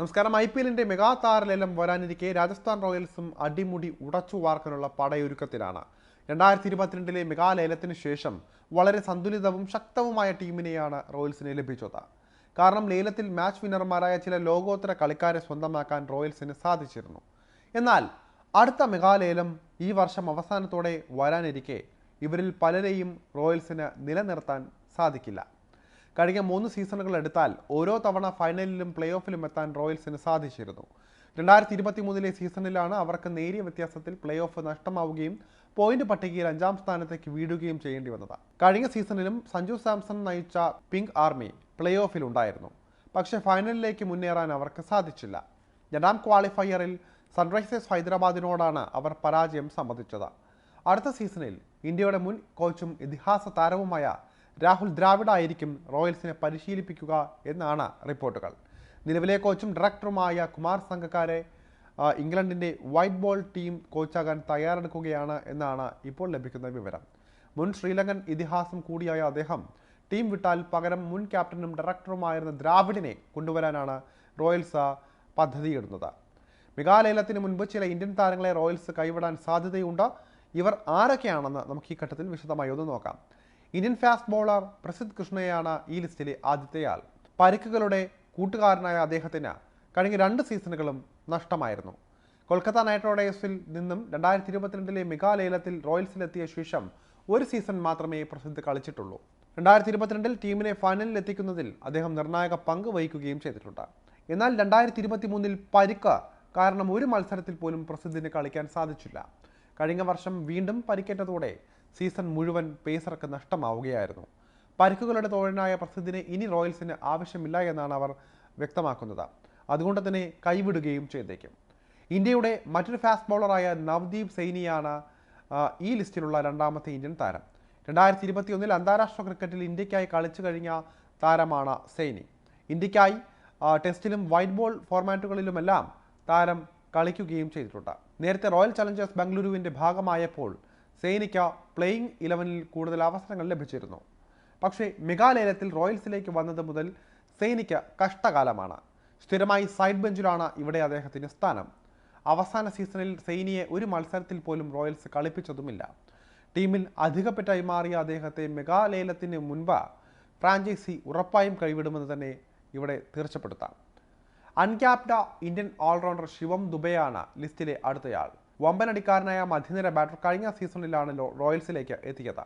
നമസ്കാരം. I P എല്ലിന്റെ mega താരലേലം വരാനിരിക്കെ രാജസ്ഥാൻ റോയൽസും അടിമുടി ഉടച്ചു വാർക്കാനുള്ള പടയൊരുക്കത്തിലാണ്. രണ്ടായിരത്തി ഇരുപത്തിരണ്ടിലെ മെഗാ ലേലത്തിന് ശേഷം വളരെ സന്തുലിതവും ശക്തവുമായ ടീമിനെയാണ് റോയൽസിന് ലഭിച്ചത്. കാരണം ലേലത്തിൽ മാച്ച് വിന്നർമാരായ ചില ലോകോത്തര കളിക്കാരെ സ്വന്തമാക്കാൻ റോയൽസിന് സാധിച്ചിരുന്നു. എന്നാൽ അടുത്ത മെഗാ ലേലം ഈ വർഷം അവസാനത്തോടെ വരാനിരിക്കെ ഇവരിൽ പലരെയും റോയൽസിന് നിലനിർത്താൻ സാധിക്കില്ല. കഴിഞ്ഞ മൂന്ന് സീസണുകൾ എടുത്താൽ ഓരോ തവണ ഫൈനലിലും പ്ലേ ഓഫിലും എത്താൻ റോയൽസിന് സാധിച്ചിരുന്നു. രണ്ടായിരത്തി ഇരുപത്തി മൂന്നിലെ സീസണിലാണ് അവർക്ക് നേരിയ വ്യത്യാസത്തിൽ പ്ലേ ഓഫ് നഷ്ടമാവുകയും പോയിന്റ് പട്ടികയിൽ അഞ്ചാം സ്ഥാനത്തേക്ക് വീഴുകയും ചെയ്യേണ്ടി വന്നത്. കഴിഞ്ഞ സീസണിലും സഞ്ജു സാംസൺ നയിച്ച പിങ്ക് ആർമി പ്ലേ ഓഫിലുണ്ടായിരുന്നു പക്ഷേ ഫൈനലിലേക്ക് മുന്നേറാൻ അവർക്ക് സാധിച്ചില്ല. രണ്ടാം ക്വാളിഫയറിൽ സൺറൈസേഴ്സ് ഹൈദരാബാദിനോടാണ് അവർ പരാജയം സമ്മതിച്ചത്. അടുത്ത സീസണിൽ ഇന്ത്യയുടെ മുൻ കോച്ചും ഇതിഹാസ താരവുമായ രാഹുൽ ദ്രാവിഡ് ആയിരിക്കും റോയൽസിനെ പരിശീലിപ്പിക്കുക എന്നാണ് റിപ്പോർട്ടുകൾ. നിലവിലെ കോച്ചും ഡയറക്ടറുമായ കുമാർ സംഘക്കാരെ ഇംഗ്ലണ്ടിന്റെ വൈറ്റ് ബോൾ ടീം കോച്ചാകാൻ തയ്യാറെടുക്കുകയാണ് എന്നാണ് ഇപ്പോൾ ലഭിക്കുന്ന വിവരം. മുൻ ശ്രീലങ്കൻ ഇതിഹാസം കൂടിയായ അദ്ദേഹം ടീം വിട്ടാൽ പകരം മുൻ ക്യാപ്റ്റനും ഡയറക്ടറുമായിരുന്ന ദ്രാവിഡിനെ കൊണ്ടുവരാനാണ് റോയൽസ് പദ്ധതിയിടുന്നത്. മെഗാലയലത്തിന് മുൻപ് ചില ഇന്ത്യൻ താരങ്ങളെ റോയൽസ് കൈവിടാൻ സാധ്യതയുണ്ട്. ഇവർ ആരൊക്കെയാണെന്ന് നമുക്ക് ഈ ഘട്ടത്തിൽ വിശദമായി ഒന്ന് നോക്കാം. ഇന്ത്യൻ ഫാസ്റ്റ് ബോളർ പ്രസിദ്ധ് കൃഷ്ണയാണ് ഈ ലിസ്റ്റിലെ ആദ്യത്തെയാൾ പരിക്കുകളുടെ കൂട്ടുകാരനായ അദ്ദേഹത്തിന് കഴിഞ്ഞ രണ്ട് സീസണുകളും നഷ്ടമായിരുന്നു. കൊൽക്കത്ത നൈറ്റ് റൈഡേഴ്സിൽ നിന്നും രണ്ടായിരത്തി ഇരുപത്തിരണ്ടിലെ മെഗാ ലേലത്തിൽ റോയൽസിലെത്തിയ ശേഷം ഒരു സീസൺ മാത്രമേ പ്രസിദ്ധ് കളിച്ചിട്ടുള്ളൂ. രണ്ടായിരത്തി ഇരുപത്തിരണ്ടിൽ ടീമിനെ ഫൈനലിൽ എത്തിക്കുന്നതിൽ അദ്ദേഹം നിർണായക പങ്ക് വഹിക്കുകയും ചെയ്തിട്ടുണ്ട്. എന്നാൽ രണ്ടായിരത്തി ഇരുപത്തി മൂന്നിൽ പരിക്ക് കാരണം ഒരു മത്സരത്തിൽ പോലും പ്രസിദ്ധിന് കളിക്കാൻ സാധിച്ചില്ല. കഴിഞ്ഞ വർഷം വീണ്ടും പരിക്കേറ്റതോടെ സീസൺ മുഴുവൻ പേസർക്ക് നഷ്ടമാവുകയായിരുന്നു. പരിക്കുകളുടെ തോഴനായ പ്രസിദ്ധിന് ഇനി റോയൽസിന് ആവശ്യമില്ല എന്നാണ് അവർ വ്യക്തമാക്കുന്നത്. അതുകൊണ്ട് തന്നെ കൈവിടുകയും ചെയ്തേക്കും. ഇന്ത്യയുടെ മറ്റൊരു ഫാസ്റ്റ് ബോളറായ നവദീപ് സൈനിയാണ് ഈ ലിസ്റ്റിലുള്ള രണ്ടാമത്തെ ഇന്ത്യൻ താരം. രണ്ടായിരത്തി ഇരുപത്തിയൊന്നിൽ അന്താരാഷ്ട്ര ക്രിക്കറ്റിൽ ഇന്ത്യക്കായി കളിച്ചു കഴിഞ്ഞ താരമാണ് സൈനി. ഇന്ത്യക്കായി ടെസ്റ്റിലും വൈറ്റ് ബോൾ ഫോർമാറ്റുകളിലുമെല്ലാം താരം കളിക്കുകയും ചെയ്തിട്ടുണ്ട്. നേരത്തെ റോയൽ ചലഞ്ചേഴ്സ് ബംഗളൂരുവിന്റെ ഭാഗമായപ്പോൾ സൈനിക്ക് പ്ലേയിങ് ഇലവനിൽ കൂടുതൽ അവസരങ്ങൾ ലഭിച്ചിരുന്നു. പക്ഷേ മെഗാലയത്തിൽ റോയൽസിലേക്ക് വന്നത് മുതൽ സേനയ്ക്ക് കഷ്ടകാലമാണ്. സ്ഥിരമായി സൈഡ് ബെഞ്ചിലാണ് ഇവിടെ അദ്ദേഹത്തിന് സ്ഥാനം. അവസാന സീസണിൽ സൈനിയെ ഒരു മത്സരത്തിൽ പോലും റോയൽസ് കളിപ്പിച്ചതുമില്ല. ടീമിൽ അധികപ്പെട്ടായി മാറിയ അദ്ദേഹത്തെ മെഗാലേലത്തിന് മുൻപ് ഫ്രാഞ്ചൈസി ഉറപ്പായും കൈവിടുമെന്ന് തന്നെ ഇവിടെ തീർച്ചപ്പെടുത്താം. അൺക്യാപ്റ്റ ഇന്ത്യൻ ഓൾറൗണ്ടർ ശിവം ദുബെയാണ് ലിസ്റ്റിലെ അടുത്തയാൾ. വമ്പനടിക്കാരനായ മധ്യനിര ബാറ്റർ കഴിഞ്ഞ സീസണിലാണല്ലോ റോയൽസിലേക്ക് എത്തിയത്.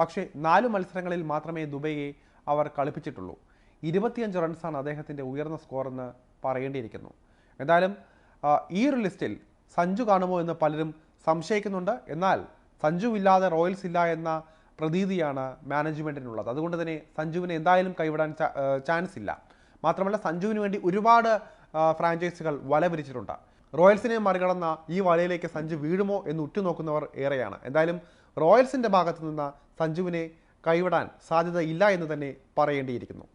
പക്ഷേ നാല് മത്സരങ്ങളിൽ മാത്രമേ ദുബൈയെ അവർ കളിപ്പിച്ചിട്ടുള്ളൂ. ഇരുപത്തിയഞ്ച് റൺസാണ് അദ്ദേഹത്തിന്റെ ഉയർന്ന സ്കോറെന്ന് പറയേണ്ടിയിരിക്കുന്നു. എന്തായാലും ഈ ഒരു ലിസ്റ്റിൽ സഞ്ജു കാണുമോ എന്ന് പലരും സംശയിക്കുന്നുണ്ട്. എന്നാൽ സഞ്ജു ഇല്ലാതെ റോയൽസ് ഇല്ല എന്ന പ്രതീതിയാണ് മാനേജ്മെന്റിനുള്ളത് അതുകൊണ്ട് തന്നെ സഞ്ജുവിനെ എന്തായാലും കൈവിടാൻ ചാൻസ് ഇല്ല. മാത്രമല്ല സഞ്ജുവിന് വേണ്ടി ഒരുപാട് ഫ്രാഞ്ചൈസികൾ വല വിരിച്ചിട്ടുണ്ട് റോയൽസിനെ മറികടന്ന ഈ വലയിലേക്ക് സഞ്ജു വീഴുമോ എന്ന് ഉറ്റുനോക്കുന്നവർ ഏറെയാണ്. എന്തായാലും റോയൽസിന്റെ ഭാഗത്തു നിന്ന് സഞ്ജുവിനെ കൈവിടാൻ സാധ്യത ഇല്ല എന്ന് തന്നെ പറയേണ്ടിയിരിക്കുന്നു.